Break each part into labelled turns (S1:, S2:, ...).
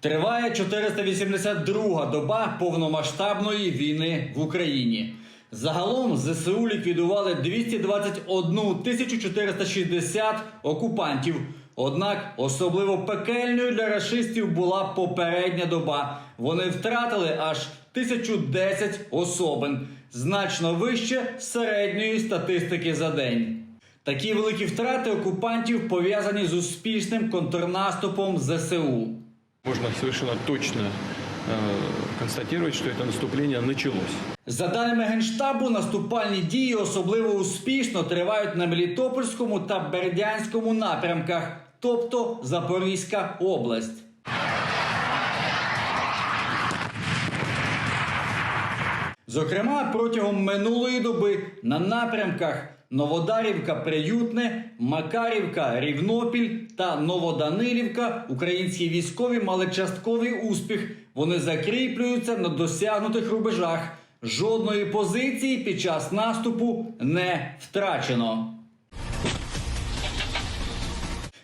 S1: Триває 482-га доба повномасштабної війни в Україні. Загалом ЗСУ ліквідували 221 тисячу 460 окупантів. Однак особливо пекельною для рашистів була попередня доба. Вони втратили аж 1010 особин, значно вище середньої статистики за день. Такі великі втрати окупантів пов'язані з успішним контрнаступом ЗСУ.
S2: Можно совершенно точно э, констатировать, что это наступление началось.
S1: За даними Генштабу, наступальні дії особливо успішно тривають на Мелітопольському та Бердянському напрямках, тобто Запорізька область. Зокрема, протягом минулої доби на напрямках Новодарівка Приютне, Макарівка Рівнопіль та Новоданилівка українські військові мали частковий успіх. Вони закріплюються на досягнутих рубежах. Жодної позиції під час наступу не втрачено.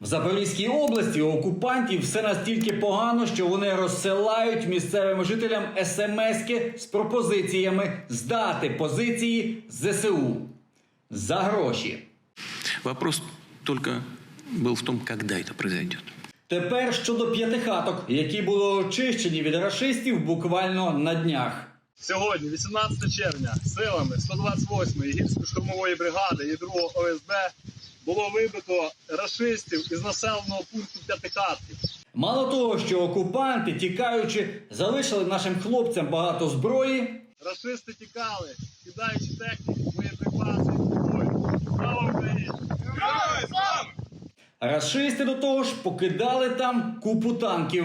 S1: В Запорізькій області окупантів все настільки погано, що вони розсилають місцевим жителям смски з пропозиціями здати позиції ЗСУ за гроші.
S3: Вопрос только был в том, когда это произойдет.
S1: Тепер щодо п'ятихаток, які були очищені від рашистів буквально на днях.
S4: Сьогодні, 18 червня, силами 128-ї гірсько-штурмової бригади і 2-го ОСБ було вибито рашистів із населеного пункту П'ятихатків.
S1: Мало того, що окупанти, тікаючи, залишили нашим хлопцям багато зброї,
S4: Рашисти тікали, кидаючи техніку, боєприпаси і зброю. Слава Україні!
S1: Рашисти до того ж покидали там купу танків.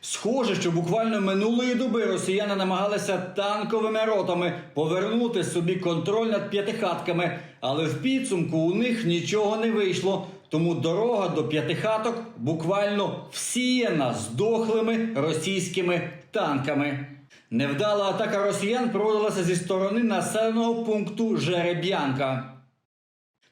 S1: Схоже, що буквально минулої доби росіяни намагалися танковими ротами повернути собі контроль над п'ятихатками, але в підсумку у них нічого не вийшло. Тому дорога до п'ятихаток буквально всіяна здохлими російськими танками. Невдала атака росіян проводилася зі сторони населеного пункту Жереб'янка.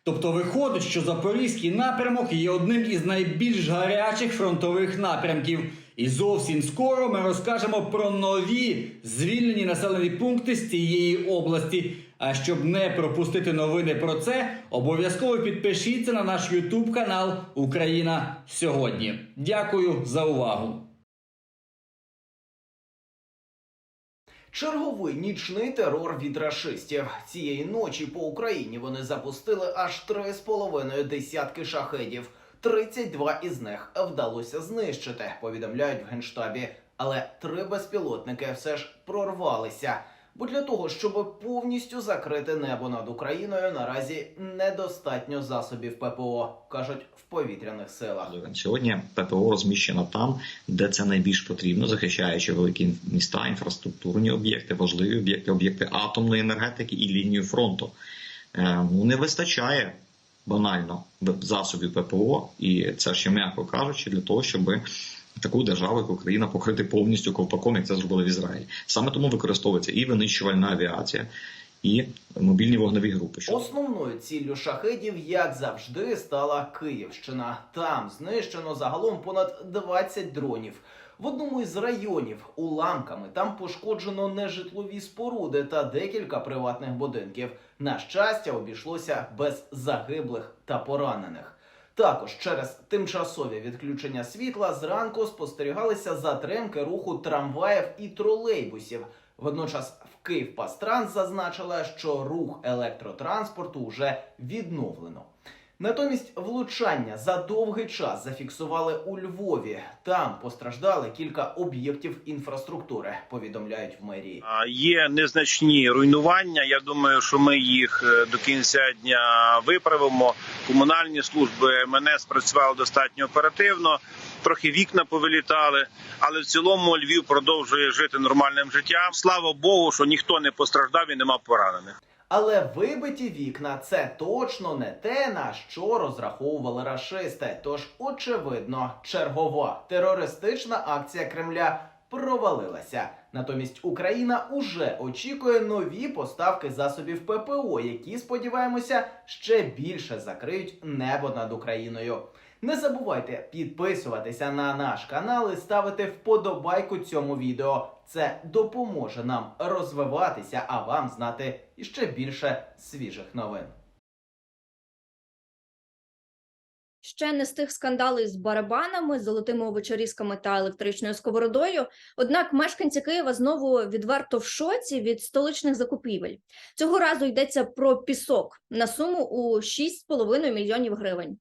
S1: Тобто виходить, що Запорізький напрямок є одним із найбільш гарячих фронтових напрямків. І зовсім скоро ми розкажемо про нові звільнені населені пункти з цієї області. А щоб не пропустити новини про це, обов'язково підпишіться на наш YouTube канал Україна сьогодні. Дякую за увагу.
S5: Черговий нічний терор від рашистів. Цієї ночі по Україні вони запустили аж три з половиною десятки шахедів. 32 із них вдалося знищити, повідомляють в генштабі. Але три безпілотники все ж прорвалися. Бо для того, щоб повністю закрити небо над Україною, наразі недостатньо засобів ППО, кажуть в повітряних силах.
S6: Сьогодні ППО розміщено там, де це найбільш потрібно, захищаючи великі міста, інфраструктурні об'єкти, важливі об'єкти, об'єкти атомної енергетики і лінію фронту. Е, Ну не вистачає банально засобів ППО, і це ще м'яко кажучи, для того, щоб таку державу, як Україна, покрити повністю ковпаком, як це зробили в Ізраїлі. Саме тому використовується і винищувальна авіація, і мобільні вогневі групи.
S5: Основною ціллю шахедів, як завжди, стала Київщина. Там знищено загалом понад 20 дронів. В одному із районів уламками там пошкоджено нежитлові споруди та декілька приватних будинків. На щастя, обійшлося без загиблих та поранених. Також через тимчасові відключення світла зранку спостерігалися затримки руху трамваїв і тролейбусів. Водночас в Київпастранс зазначила, що рух електротранспорту вже відновлено. Натомість влучання за довгий час зафіксували у Львові. Там постраждали кілька об'єктів інфраструктури, повідомляють в мерії.
S7: Є незначні руйнування. Я думаю, що ми їх е, до кінця дня виправимо. Комунальні служби мене спрацювали достатньо оперативно. Трохи вікна повилітали, але в цілому Львів продовжує жити нормальним життям. Слава Богу, що ніхто не постраждав і нема поранених.
S5: Але вибиті вікна це точно не те, на що розраховували рашисти. Тож, очевидно, чергова терористична акція Кремля провалилася. Натомість Україна уже очікує нові поставки засобів ППО, які сподіваємося ще більше закриють небо над Україною. Не забувайте підписуватися на наш канал і ставити вподобайку цьому відео. Це допоможе нам розвиватися, а вам знати іще більше свіжих новин.
S8: Ще не з тих скандалів з барабанами, золотими овочарізками та електричною сковородою. Однак мешканці Києва знову відверто в шоці від столичних закупівель. Цього разу йдеться про пісок на суму у 6,5 мільйонів гривень.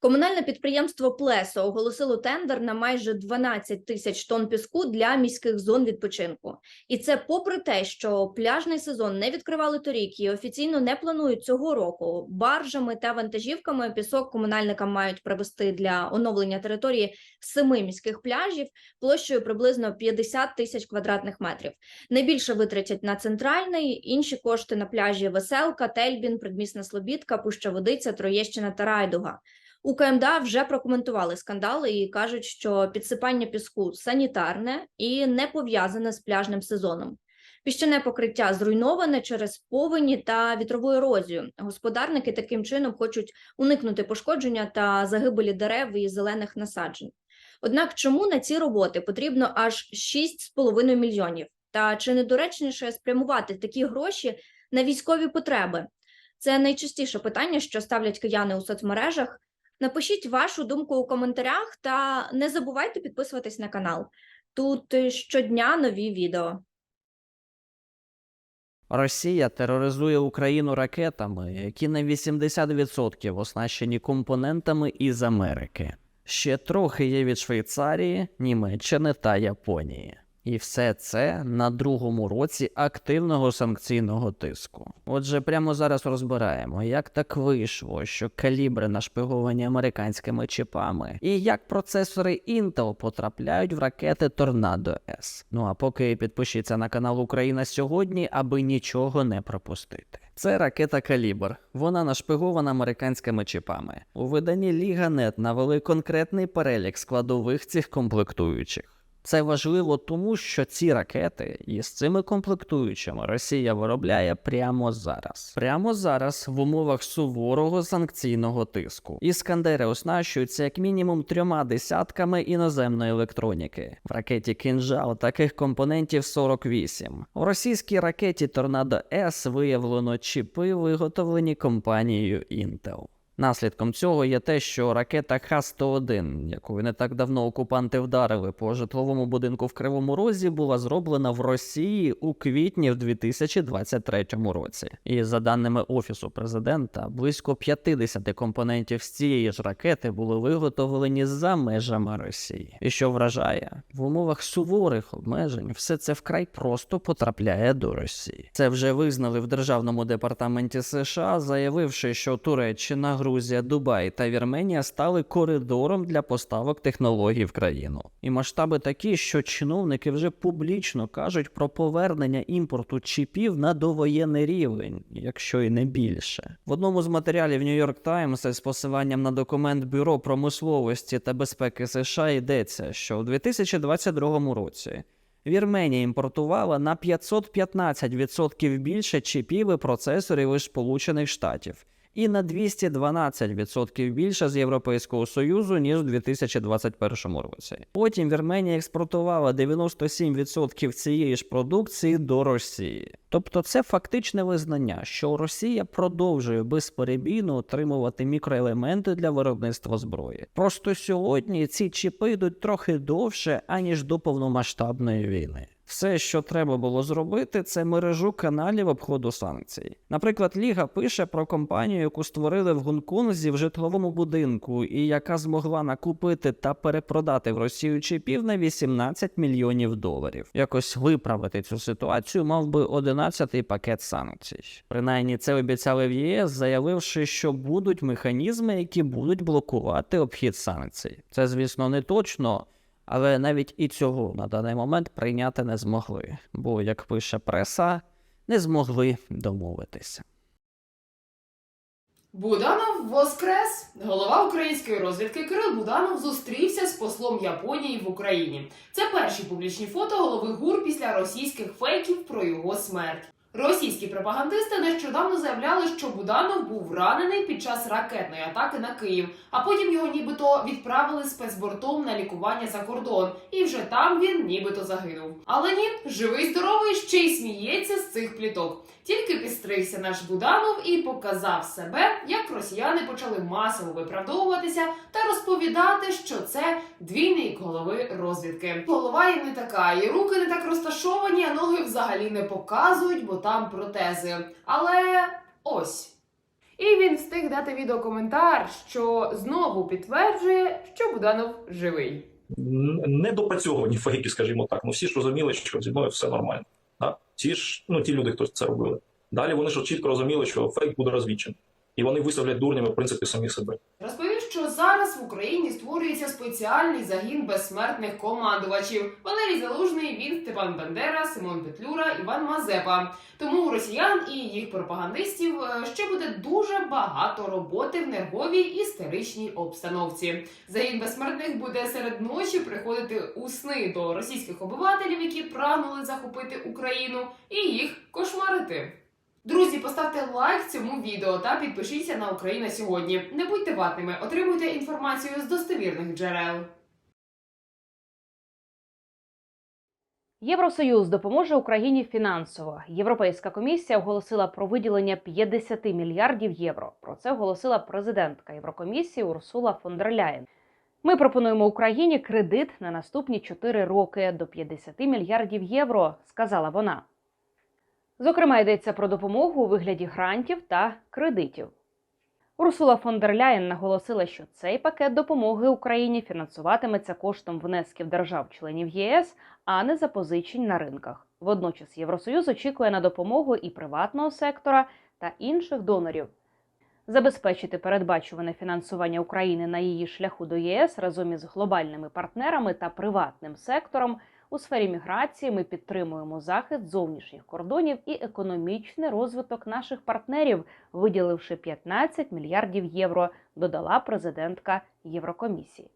S8: Комунальне підприємство Плесо оголосило тендер на майже 12 тисяч тонн піску для міських зон відпочинку. І це попри те, що пляжний сезон не відкривали торік і офіційно не планують цього року. Баржами та вантажівками пісок комунальникам мають привезти для оновлення території семи міських пляжів площею приблизно 50 тисяч квадратних метрів. Найбільше витратять на центральний, інші кошти на пляжі Веселка, Тельбін, Предмісна Слобідка, Пуща Водиця, Троєщина та Райдуга. У КМДА вже прокоментували скандали і кажуть, що підсипання піску санітарне і не пов'язане з пляжним сезоном. Піщане покриття зруйноване через повені та вітрову ерозію. Господарники таким чином хочуть уникнути пошкодження та загибелі дерев і зелених насаджень. Однак, чому на ці роботи потрібно аж 6,5 мільйонів? Та чи недоречніше спрямувати такі гроші на військові потреби? Це найчастіше питання, що ставлять кияни у соцмережах. Напишіть вашу думку у коментарях та не забувайте підписуватись на канал. Тут е, щодня нові відео.
S9: Росія тероризує Україну ракетами, які на 80% оснащені компонентами із Америки. Ще трохи є від Швейцарії, Німеччини та Японії. І все це на другому році активного санкційного тиску. Отже, прямо зараз розбираємо, як так вийшло, що калібри нашпиговані американськими чіпами, і як процесори Intel потрапляють в ракети Торнадо С. Ну а поки підпишіться на канал Україна сьогодні, аби нічого не пропустити. Це ракета Калібр. Вона нашпигована американськими чіпами. У виданні Ліга.нет навели конкретний перелік складових цих комплектуючих. Це важливо тому, що ці ракети із цими комплектуючими Росія виробляє прямо зараз. Прямо зараз в умовах суворого санкційного тиску. Іскандери оснащуються як мінімум трьома десятками іноземної електроніки. В ракеті Кінжал таких компонентів 48. В російській ракеті Торнадо С виявлено чіпи, виготовлені компанією Intel. Наслідком цього є те, що ракета Х-101, яку не так давно окупанти вдарили по житловому будинку в Кривому Розі, була зроблена в Росії у квітні в 2023 році. І за даними Офісу президента, близько 50 компонентів з цієї ж ракети були виготовлені за межами Росії. І що вражає, в умовах суворих обмежень все це вкрай просто потрапляє до Росії. Це вже визнали в державному департаменті США, заявивши, що Туреччина, Грузія, Дубай та Вірменія стали коридором для поставок технологій в країну. І масштаби такі, що чиновники вже публічно кажуть про повернення імпорту чіпів на довоєнний рівень, якщо і не більше. В одному з матеріалів New York Times з посиланням на документ Бюро промисловості та безпеки США йдеться, що у 2022 році. Вірменія імпортувала на 515% більше чіпів і процесорів із Сполучених Штатів і на 212% більше з Європейського Союзу, ніж у 2021 році. Потім Вірменія експортувала 97% цієї ж продукції до Росії. Тобто це фактичне визнання, що Росія продовжує безперебійно отримувати мікроелементи для виробництва зброї. Просто сьогодні ці чіпи йдуть трохи довше, аніж до повномасштабної війни. Все, що треба було зробити, це мережу каналів обходу санкцій. Наприклад, Ліга пише про компанію, яку створили в Гонконзі в житловому будинку, і яка змогла накупити та перепродати в Росію чіпів на 18 мільйонів доларів. Якось виправити цю ситуацію мав би 11-й пакет санкцій. Принаймні це обіцяли в ЄС, заявивши, що будуть механізми, які будуть блокувати обхід санкцій. Це, звісно, не точно. Але навіть і цього на даний момент прийняти не змогли, бо, як пише преса, не змогли домовитися.
S10: Буданов воскрес. Голова української розвідки Кирил Буданов зустрівся з послом Японії в Україні. Це перші публічні фото голови ГУР після російських фейків про його смерть. Російські пропагандисти нещодавно заявляли, що Буданов був ранений під час ракетної атаки на Київ, а потім його нібито відправили спецбортом на лікування за кордон, і вже там він нібито загинув. Але ні, живий здоровий ще й сміється з цих пліток. Тільки підстригся наш Буданов і показав себе, як росіяни почали масово виправдовуватися та розповідати, що це двійник голови розвідки. Голова і не така, і руки не так розташовані, а ноги взагалі не показують, бо там протези. Але ось. І він встиг дати відеокоментар, що знову підтверджує, що Буданов живий.
S11: недопрацьовані фейки, скажімо так. Ну всі ж розуміли, що зі мною все нормально. Да? Ті ж, ну ті люди, хто це робили. Далі вони ж чітко розуміли, що фейк буде розвічений. І вони виставлять дурнями, в принципі, самі себе.
S10: Розповів, що зараз в Україні створюється спеціальний загін безсмертних командувачів: Валерій Залужний, він Степан Бандера, Симон Петлюра, Іван Мазепа. Тому у росіян і їх пропагандистів е, ще буде дуже багато роботи в нервовій істеричній обстановці. Загін безсмертних буде серед ночі приходити у сни до російських обивателів, які прагнули захопити Україну, і їх кошмарити. Друзі, поставте лайк цьому відео та підпишіться на Україна сьогодні. Не будьте ватними, отримуйте інформацію з достовірних джерел.
S12: Євросоюз допоможе Україні фінансово. Європейська комісія оголосила про виділення 50 мільярдів євро. Про це оголосила президентка Єврокомісії Урсула фон дер Ляєн. Ми пропонуємо Україні кредит на наступні 4 роки до 50 мільярдів євро, сказала вона. Зокрема, йдеться про допомогу у вигляді грантів та кредитів. Урсула фон дер Ляєн наголосила, що цей пакет допомоги Україні фінансуватиметься коштом внесків держав-членів ЄС, а не запозичень на ринках. Водночас Євросоюз очікує на допомогу і приватного сектора та інших донорів. Забезпечити передбачуване фінансування України на її шляху до ЄС разом із глобальними партнерами та приватним сектором у сфері міграції ми підтримуємо захист зовнішніх кордонів і економічний розвиток наших партнерів, виділивши 15 мільярдів євро, додала президентка Єврокомісії.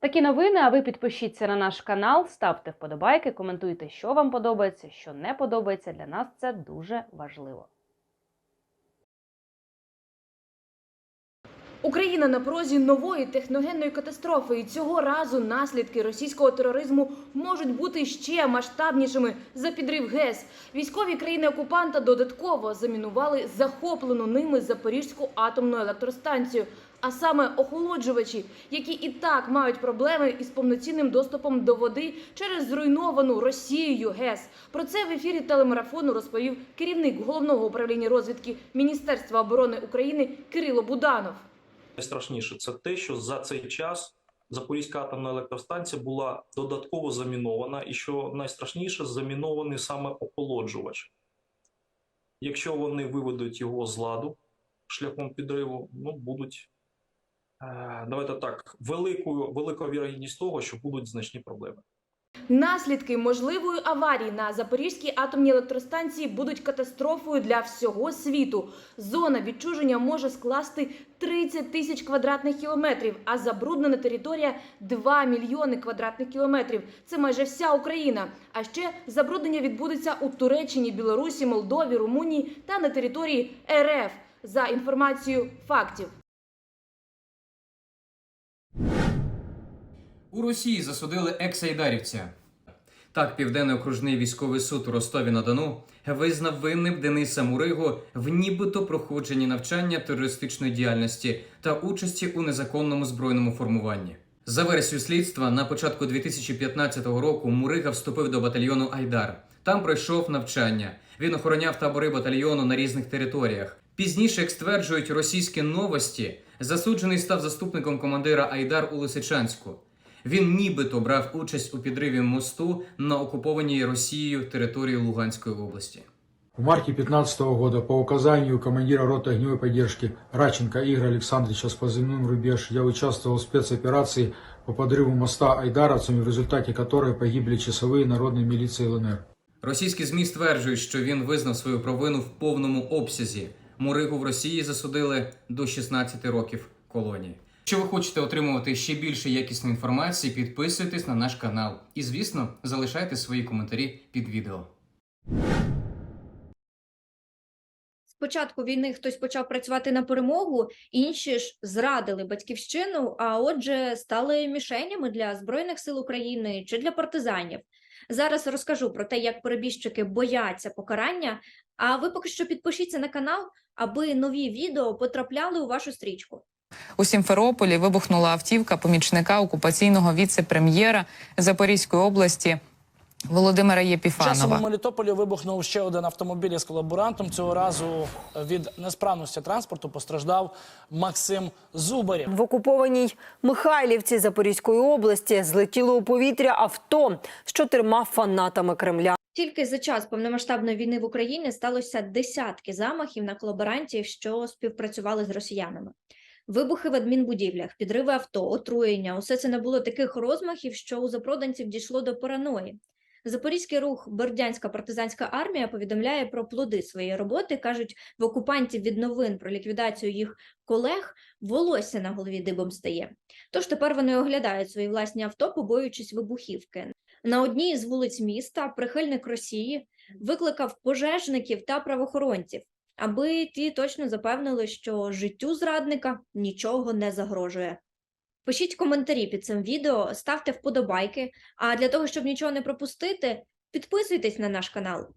S12: Такі новини. А ви підпишіться на наш канал, ставте вподобайки, коментуйте, що вам подобається, що не подобається. Для нас це дуже важливо.
S13: Україна на порозі нової техногенної катастрофи, і цього разу наслідки російського тероризму можуть бути ще масштабнішими за підрив ГЕС. Військові країни окупанта додатково замінували захоплену ними Запорізьку атомну електростанцію. А саме охолоджувачі, які і так мають проблеми із повноцінним доступом до води через зруйновану Росією ГЕС. Про це в ефірі телемарафону розповів керівник головного управління розвідки Міністерства оборони України Кирило Буданов.
S11: Найстрашніше це те, що за цей час Запорізька атомна електростанція була додатково замінована, і що найстрашніше, замінований саме охолоджувач. Якщо вони виведуть його з ладу шляхом підриву, ну будуть е, давайте так, великою велика вірогідність того, що будуть значні проблеми.
S13: Наслідки можливої аварії на Запорізькій атомній електростанції будуть катастрофою для всього світу. Зона відчуження може скласти 30 тисяч квадратних кілометрів, а забруднена територія 2 мільйони квадратних кілометрів. Це майже вся Україна. А ще забруднення відбудеться у Туреччині, Білорусі, Молдові, Румунії та на території РФ. За інформацією фактів.
S14: У Росії засудили екс-айдарівця. Так, Південний окружний військовий суд у Ростові на Дону визнав винним Дениса Муригу в нібито проходженні навчання терористичної діяльності та участі у незаконному збройному формуванні. За версією слідства, на початку 2015 року Мурига вступив до батальйону Айдар. Там пройшов навчання. Він охороняв табори батальйону на різних територіях. Пізніше, як стверджують російські новості, засуджений став заступником командира Айдар у Лисичанську. Він нібито брав участь у підриві мосту на окупованій Росією території Луганської області.
S15: В марте 2015 года по указанию командира роты огневой поддержки Раченко Игоря Александровича с позывным «Рубеж» я участвовал в спецоперации по подрыву моста айдаровцами, в результате которой погибли часовые народной милиции ЛНР.
S14: Російські ЗМІ стверджують, що він визнав свою провину в повному обсязі. Муригу в Росії засудили до 16 років колонії. Якщо ви хочете отримувати ще більше якісної інформації, підписуйтесь на наш канал і, звісно, залишайте свої коментарі під відео.
S8: З початку війни хтось почав працювати на перемогу, інші ж зрадили батьківщину, а отже, стали мішенями для Збройних сил України чи для партизанів. Зараз розкажу про те, як перебіжчики бояться покарання. А ви поки що підпишіться на канал, аби нові відео потрапляли у вашу стрічку.
S16: У Сімферополі вибухнула автівка помічника окупаційного віце-прем'єра Запорізької області Володимира
S17: Часом у Мелітополі вибухнув ще один автомобіль із колаборантом. Цього разу від несправності транспорту постраждав Максим Зубарів.
S18: В окупованій Михайлівці Запорізької області злетіло у повітря авто з чотирма фанатами Кремля.
S8: Тільки за час повномасштабної війни в Україні сталося десятки замахів на колаборантів, що співпрацювали з росіянами. Вибухи в адмінбудівлях, підриви авто, отруєння усе це набуло таких розмахів, що у запроданців дійшло до параної. Запорізький рух Бердянська партизанська армія повідомляє про плоди своєї роботи. кажуть, в окупантів від новин про ліквідацію їх колег волосся на голові дибом стає. Тож тепер вони оглядають свої власні авто, побоюючись вибухівки. На одній з вулиць міста прихильник Росії викликав пожежників та правоохоронців, аби ті точно запевнили, що життю зрадника нічого не загрожує. Пишіть коментарі під цим відео, ставте вподобайки. А для того, щоб нічого не пропустити, підписуйтесь на наш канал.